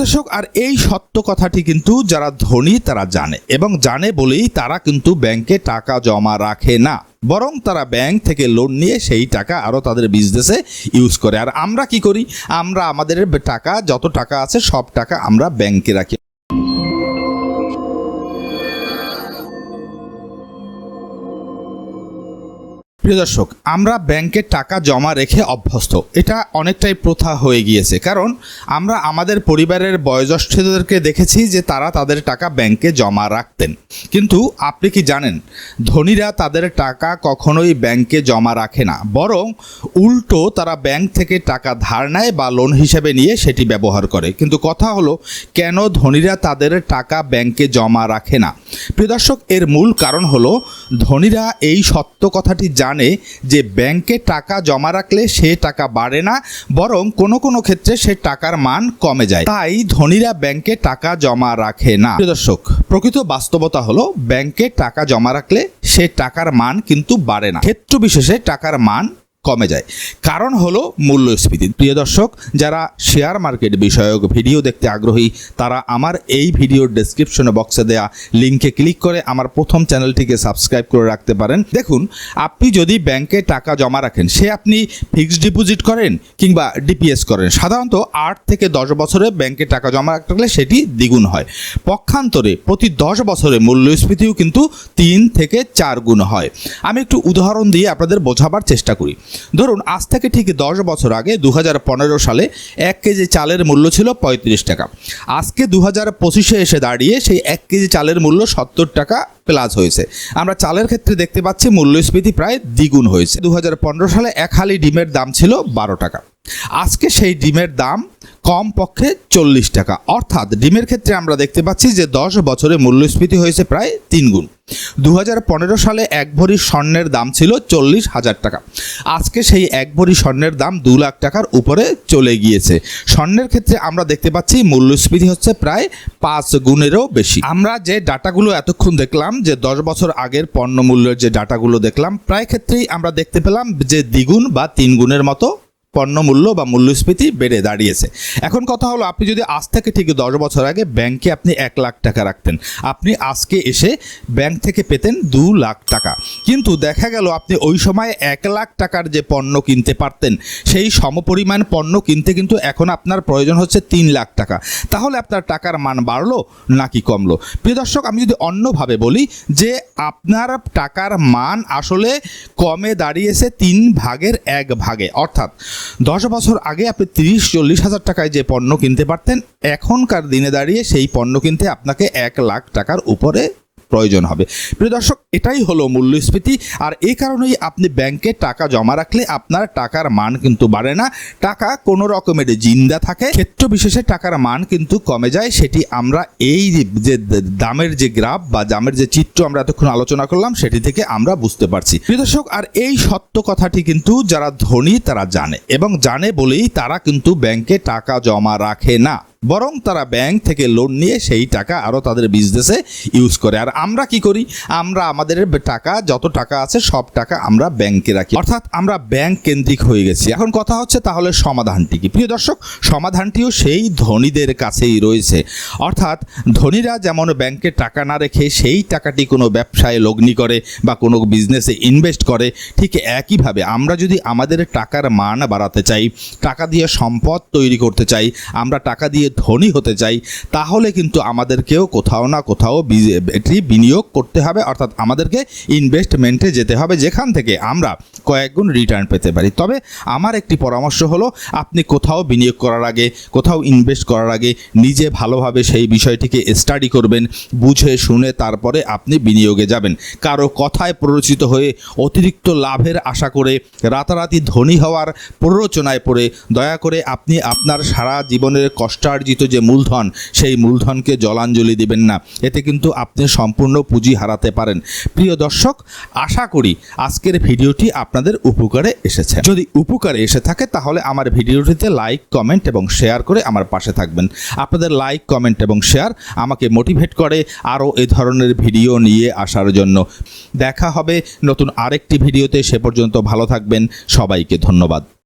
দর্শক, আর এই সত্য কথাটি কিন্তু যারা ধনী তারা জানে এবং জানে বলেই তারা কিন্তু ব্যাংকে টাকা জমা রাখে না। বরং তারা ব্যাংক থেকে লোন নিয়ে সেই টাকা আরও তাদের বিজনেসে ইউজ করে। আর আমরা কি করি? আমরা আমাদের টাকা, যত টাকা আছে সব টাকা আমরা ব্যাংকে রাখি। প্রিয় দর্শক, আমরা ব্যাংকে টাকা জমা রেখে অভ্যস্ত। এটা অনেকটাই প্রথা হয়ে গিয়েছে। কারণ আমরা আমাদের পরিবারের বয়োজ্যেষ্ঠদেরকে দেখেছি যে তারা তাদের টাকা ব্যাংকে জমা রাখতেন। কিন্তু আপনি কি জানেন, ধনীরা তাদের টাকা কখনোই ব্যাংকে জমা রাখে না। বরং উল্টো তারা ব্যাংক থেকে টাকা ধার নেয় বা লোন হিসেবে নিয়ে সেটি ব্যবহার করে। কিন্তু কথা হলো, কেন ধনীরা তাদের টাকা ব্যাংকে জমা রাখে না? প্রিয় দর্শক, এর মূল কারণ হলো, ধনীরা এই সত্য কথাটি জানে যে ব্যাংকে টাকা জমা রাখলে সে টাকা বাড়ে না, বরং কোনো কোনো ক্ষেত্রে সে টাকার মান কমে যায়। তাই ধনীরা ব্যাংকে টাকা জমা রাখে না। দর্শক, প্রকৃত বাস্তবতা হলো ব্যাংকে টাকা জমা রাখলে সে টাকার মান কিন্তু বাড়ে না। ক্ষেত্র বিশেষে টাকার মান কমে যায়। কারণ হলো মূল্যস্ফীতি। প্রিয় দর্শক, যারা শেয়ার মার্কেট বিষয়ক ভিডিও দেখতে আগ্রহী, তারা আমার এই ভিডিওর ডেসক্রিপশনে বক্সে দেয়া লিঙ্কে ক্লিক করে আমার প্রথম চ্যানেলটিকে সাবস্ক্রাইব করে রাখতে পারেন। দেখুন, আপনি যদি ব্যাংকে টাকা জমা রাখেন, সে আপনি ফিক্সড ডিপোজিট করেন কিংবা ডিপিএস করেন। সাধারণত আট থেকে দশ বছরে ব্যাংকে টাকা জমা রাখলে সেটি দ্বিগুণ হয়। পক্ষান্তরে প্রতি দশ বছরে মূল্যস্ফীতিও কিন্তু তিন থেকে চার গুণ হয়। আমি একটু উদাহরণ দিয়ে আপনাদের বোঝাবার চেষ্টা করি। ধরুন, আজ থেকে ঠিক দশ বছর আগে দু হাজার পনেরো সালে এক কেজি চালের মূল্য ছিল পঁয়ত্রিশ টাকা। আজকে দু হাজার পঁচিশে এসে দাঁড়িয়ে সেই এক কেজি চালের মূল্য সত্তর টাকা প্লাস হয়েছে। আমরা চালের ক্ষেত্রে দেখতে পাচ্ছি মূল্যস্ফীতি প্রায় দ্বিগুণ হয়েছে। দু হাজার পনেরো সালে এক হালি ডিমের দাম ছিল বারো টাকা। আজকে সেই ডিমের দাম কম পক্ষে চল্লিশ টাকা। অর্থাৎ ডিমের ক্ষেত্রে আমরা দেখতে পাচ্ছি যে দশ বছরে মূল্যস্ফীতি হয়েছে প্রায় তিন গুণ। দু হাজার পনেরো সালে এক ভরি স্বর্ণের দাম ছিল চল্লিশ হাজার টাকা। আজকে সেই এক ভরি স্বর্ণের দাম দু লাখ টাকার উপরে চলে গিয়েছে। স্বর্ণের ক্ষেত্রে আমরা দেখতে পাচ্ছি মূল্যস্ফীতি হচ্ছে প্রায় পাঁচ গুণেরও বেশি। আমরা যে ডাটাগুলো এতক্ষণ দেখলাম, যে দশ বছর আগের পণ্য মূল্যের যে ডাটাগুলো দেখলাম, প্রায় ক্ষেত্রেই আমরা দেখতে পেলাম যে দ্বিগুণ বা তিন গুণের মতো পণ্য মূল্য বা মূল্যস্ফীতি বেড়ে দাঁড়িয়েছে। এখন কথা হলো, আপনি যদি আজ থেকে ঠিক দশ বছর আগে ব্যাংকে আপনি এক লাখ টাকা রাখতেন, আপনি আজকে এসে ব্যাংক থেকে পেতেন দু লাখ টাকা। কিন্তু দেখা গেল, আপনি ওই সময় এক লাখ টাকার যে পণ্য কিনতে পারতেন, সেই সমপরিমাণ পণ্য কিনতে কিন্তু এখন আপনার প্রয়োজন হচ্ছে তিন লাখ টাকা। তাহলে আপনার টাকার মান বাড়লো নাকি কমলো? প্রিয় দর্শক, আমি যদি অন্যভাবে বলি যে আপনার টাকার মান আসলে কমে দাঁড়িয়েছে তিন ভাগের এক ভাগে। অর্থাৎ দশ বছর আগে আপনি তিরিশ, চল্লিশ হাজার টাকায় যে পণ্য কিনতে পারতেন, এখনকার দিনে দাঁড়িয়ে সেই পণ্য কিনতে আপনাকে এক লাখ টাকার উপরে প্রয়োজন হবে। প্রিয় দর্শক, এটাই হলো মূল্যস্ফীতি। আর এই কারণেই আপনি ব্যাংকে টাকা জমা রাখলে আপনার টাকার মান কিন্তু বাড়ে না। টাকা কোনো রকমের জিন্দা থাকে। ক্ষেত্র বিশেষে টাকার মান কিন্তু কমে যায়। সেটি আমরা এই যে দামের যে গ্রাফ বা দামের যে চিত্র আমরা এতক্ষণ আলোচনা করলাম, সেটি থেকে আমরা বুঝতে পারছি। প্রিয় দর্শক, আর এই সত্য কথাটি কিন্তু যারা ধনী, তারা জানে। এবং জানে বলেই তারা কিন্তু ব্যাংকে টাকা জমা রাখে না। বরং তারা ব্যাংক থেকে লোন নিয়ে সেই টাকা আরও তাদের বিজনেসে ইউজ করে। আর আমরা কি করি? আমরা আমাদের টাকা, যত টাকা আছে, সব টাকা আমরা ব্যাংকে রাখি। অর্থাৎ আমরা ব্যাংক কেন্দ্রিক হয়ে গেছি। এখন কথা হচ্ছে তাহলে সমাধানটি কি? প্রিয় দর্শক, সমাধানটিও সেই ধনীদের কাছেই রয়েছে। অর্থাৎ ধনীরা যেমন ব্যাংকে টাকা না রেখে সেই টাকাটি কোনো ব্যবসায় লগ্নি করে বা কোনো বিজনেসে ইনভেস্ট করে, ঠিক একইভাবে আমরা যদি আমাদের টাকার মান বাড়াতে চাই, টাকা দিয়ে সম্পদ তৈরি করতে চাই, আমরা টাকা দিয়ে ধনী হতে চাই, তাহলে কিন্তু আমাদেরকেও কোথাও না কোথাও এটি বিনিয়োগ করতে হবে, অর্থাৎ আমাদেরকে ইনভেস্টমেন্টে যেতে হবে, যেখান থেকে আমরা কয়েকগুণ রিটার্ন পেতে পারি। তবে আমার একটি পরামর্শ হলো, আপনি কোথাও বিনিয়োগ করার আগে, কোথাও ইনভেস্ট করার আগে নিজে ভালোভাবে সেই বিষয়টিকে স্টাডি করবেন, বুঝে শুনে তারপরে আপনি বিনিয়োগে যাবেন। কারও কথায় প্ররোচিত হয়ে অতিরিক্ত লাভের আশা করে রাতারাতি ধনী হওয়ার প্ররোচনায় পড়ে, দয়া করে আপনি আপনার সারা জীবনের কষ্টার্জিত যে মূলধন, সেই মূলধনকে জলাঞ্জলি দিবেন না। এতে কিন্তু আপনি সম্পূর্ণ পুঁজি হারাতে পারেন। প্রিয় দর্শক, আশা করি আজকের ভিডিওটি আপনাদের উপকারে এসেছে। যদি উপকারে এসে থাকে, তাহলে আমার ভিডিওটিতে লাইক, কমেন্ট এবং শেয়ার করে আমার পাশে থাকবেন। আপনাদের লাইক, কমেন্ট এবং শেয়ার আমাকে মোটিভেট করে আরও এ ধরনের ভিডিও নিয়ে আসার জন্য। দেখা হবে নতুন আরেকটি ভিডিওতে। সে পর্যন্ত ভালো থাকবেন। সবাইকে ধন্যবাদ।